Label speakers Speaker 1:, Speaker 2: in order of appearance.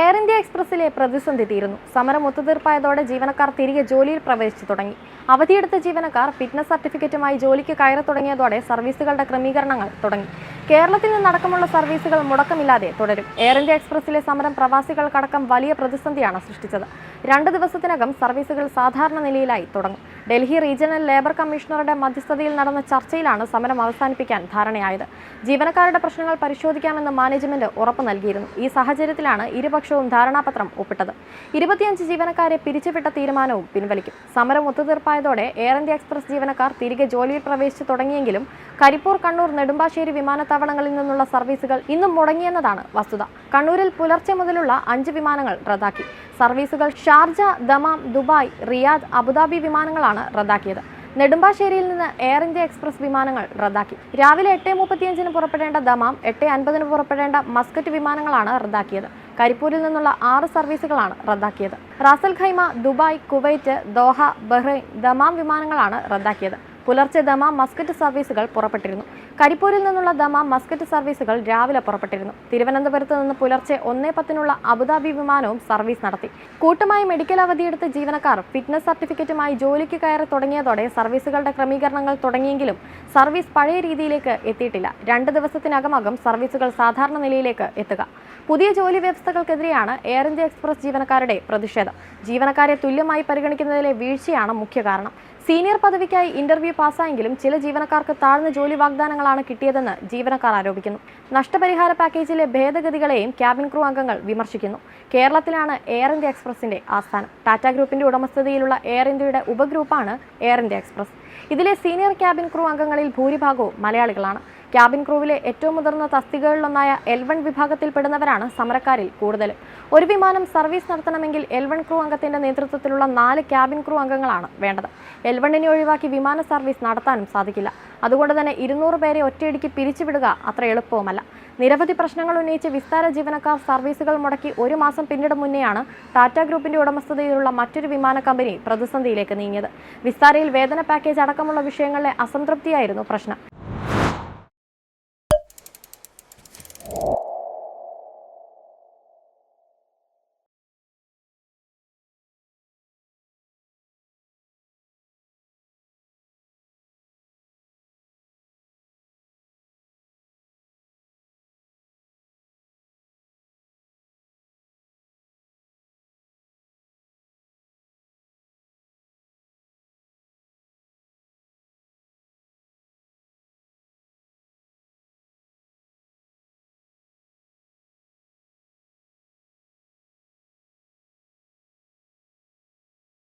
Speaker 1: Air India എക്സ്പ്രസിലെ പ്രതിസന്ധി തീരുന്നു. സമരം ഒത്തുതീർപ്പായതോടെ ജീവനക്കാർ തിരികെ ജോലിയിൽ പ്രവേശിച്ചു തുടങ്ങി. അവധിയെടുത്ത ജീവനക്കാർ ഫിറ്റ്നസ് സർട്ടിഫിക്കറ്റുമായി ജോലിക്ക് കയറി തുടങ്ങിയതോടെ സർവീസുകളുടെ ക്രമീകരണങ്ങൾ തുടങ്ങി. കേരളത്തിൽ നിന്നടക്കമുള്ള സർവീസുകൾ മുടക്കമില്ലാതെ തുടരും. എയർ ഇന്ത്യ എക്സ്പ്രസിലെ സമരം പ്രവാസികൾക്കടക്കം വലിയ പ്രതിസന്ധിയാണ് സൃഷ്ടിച്ചത്. രണ്ട് ദിവസത്തിനകം സർവീസുകൾ സാധാരണ നിലയിലായി തുടങ്ങും. ഡൽഹി റീജിയണൽ ലേബർ കമ്മീഷണറുടെ മധ്യസ്ഥതയിൽ നടന്ന ചർച്ചയിലാണ് സമരം അവസാനിപ്പിക്കാൻ ധാരണയായത്. ജീവനക്കാരുടെ പ്രശ്നങ്ങൾ പരിശോധിക്കാമെന്ന് മാനേജ്മെന്റ് ഉറപ്പു നൽകിയിരുന്നു. ഈ സാഹചര്യത്തിലാണ് ഇരുപക്ഷവും ധാരണാപത്രം ഒപ്പിട്ടത്. ഇരുപത്തിയഞ്ച് ജീവനക്കാരെ പിരിച്ചുവിട്ട തീരുമാനവും പിൻവലിക്കും. സമരം ഒത്തുതീർപ്പായതോടെ എയർ ഇന്ത്യ എക്സ്പ്രസ് ജീവനക്കാർ തിരികെ ജോലിയിൽ പ്രവേശിച്ചു തുടങ്ങിയെങ്കിലും കരിപ്പൂർ കണ്ണൂർ നെടുമ്പാശ്ശേരി വിമാനത്താവളങ്ങളിൽ നിന്നുള്ള സർവീസുകൾ ഇന്നും മുടങ്ങിയെന്നതാണ് വസ്തുത. കണ്ണൂരിൽ പുലർച്ചെ മുതലുള്ള അഞ്ച് വിമാനങ്ങൾ റദ്ദാക്കി. സർവീസുകൾ Sharjah Dammam Dubai Riyadh Abu Dhabi വിമാനങ്ങളാണ് റദ്ദാക്കിയത്. നെടുമ്പാശ്ശേരിയിൽ നിന്ന് എയർ ഇന്ത്യ എക്സ്പ്രസ് വിമാനങ്ങൾ റദ്ദാക്കി. രാവിലെ എട്ട് മുപ്പത്തിയഞ്ചിന് പുറപ്പെടേണ്ട ദമാം എട്ട് അൻപതിന് പുറപ്പെടേണ്ട മസ്കറ്റ് വിമാനങ്ങളാണ് റദ്ദാക്കിയത്. കരിപ്പൂരിൽ നിന്നുള്ള ആറ് സർവീസുകളാണ് റദ്ദാക്കിയത്. Ras al Khaimah Dubai Kuwait Doha Bahrain Dammam വിമാനങ്ങളാണ് റദ്ദാക്കിയത്. പുലർച്ചെ ദമ മസ്കറ്റ് സർവീസുകൾ പുറപ്പെട്ടിരുന്നു. കരിപ്പൂരിൽ നിന്നുള്ള ദമ മസ്കറ്റ് സർവീസുകൾ രാവിലെ പുറപ്പെട്ടിരുന്നു. തിരുവനന്തപുരത്ത് നിന്ന് പുലർച്ചെ ഒന്നേ പത്തിനുള്ള അബുദാബി വിമാനവും സർവീസ് നടത്തി. കൂട്ടമായി മെഡിക്കൽ അവധിയെടുത്ത ജീവനക്കാർ ഫിറ്റ്നസ് സർട്ടിഫിക്കറ്റുമായി ജോലിക്ക് കയറി തുടങ്ങിയതോടെ സർവീസുകളുടെ ക്രമീകരണങ്ങൾ തുടങ്ങിയെങ്കിലും സർവീസ് പഴയ രീതിയിലേക്ക് എത്തിയിട്ടില്ല. രണ്ട് ദിവസത്തിനകമകം സർവീസുകൾ സാധാരണ നിലയിലേക്ക് എത്തുക. പുതിയ ജോലി വ്യവസ്ഥകൾക്കെതിരെയാണ് എയർ ഇന്ത്യ എക്സ്പ്രസ് ജീവനക്കാരുടെ പ്രതിഷേധം. ജീവനക്കാരെ തുല്യമായി പരിഗണിക്കുന്നതിലെ വീഴ്ചയാണ് മുഖ്യ കാരണം. സീനിയർ പദവിക്കായി ഇന്റർവ്യൂ പാസ്സായെങ്കിലും ചില ജീവനക്കാർക്ക് താഴ്ന്ന ജോലി വാഗ്ദാനങ്ങളാണ് കിട്ടിയതെന്ന് ജീവനക്കാർ ആരോപിക്കുന്നു. നഷ്ടപരിഹാര പാക്കേജിലെ ഭേദഗതികളെയും ക്യാബിൻ ക്രൂ അംഗങ്ങൾ വിമർശിക്കുന്നു. കേരളത്തിലാണ് എയർ ഇന്ത്യ എക്സ്പ്രസിന്റെ ആസ്ഥാനം. ടാറ്റ ഗ്രൂപ്പിന്റെ ഉടമസ്ഥതയിലുള്ള എയർ ഇന്ത്യയുടെ ഉപഗ്രൂപ്പാണ് എയർ ഇന്ത്യ എക്സ്പ്രസ്. ഇതിലെ സീനിയർ ക്യാബിൻ ക്രൂ അംഗങ്ങളിൽ ഭൂരിഭാഗവും മലയാളികളാണ്. ക്യാബിൻ ക്രൂവിലെ ഏറ്റവും മുതിർന്ന തസ്തികകളിലൊന്നായ എൽ വൺ വിഭാഗത്തിൽപ്പെടുന്നവരാണ് സമരക്കാരിൽ കൂടുതൽ. ഒരു വിമാനം സർവീസ് നടത്തണമെങ്കിൽ എൽ വൺ ക്രൂ അംഗത്തിന്റെ നേതൃത്വത്തിലുള്ള നാല് ക്യാബിൻ ക്രൂ അംഗങ്ങളാണ് വേണ്ടത്. എൽ വണ്ണിനെ ഒഴിവാക്കി വിമാന സർവീസ് നടത്താനും സാധിക്കില്ല. അതുകൊണ്ട് തന്നെ ഇരുന്നൂറ് പേരെ ഒറ്റയടിക്ക് പിരിച്ചുവിടുക അത്ര എളുപ്പവുമല്ല. നിരവധി പ്രശ്നങ്ങൾ ഉന്നയിച്ച് വിസ്താര ജീവനക്കാർ സർവീസുകൾ മുടക്കി ഒരു മാസം പിന്നിട് മുന്നെയാണ് ടാറ്റ ഗ്രൂപ്പിന്റെ ഉടമസ്ഥതയിലുള്ള മറ്റൊരു വിമാന കമ്പനി പ്രതിസന്ധിയിലേക്ക് നീങ്ങിയത്. വിസ്താരയിൽ വേതന പാക്കേജ് അടക്കമുള്ള വിഷയങ്ങളിലെ അസംതൃപ്തിയായിരുന്നു പ്രശ്നം.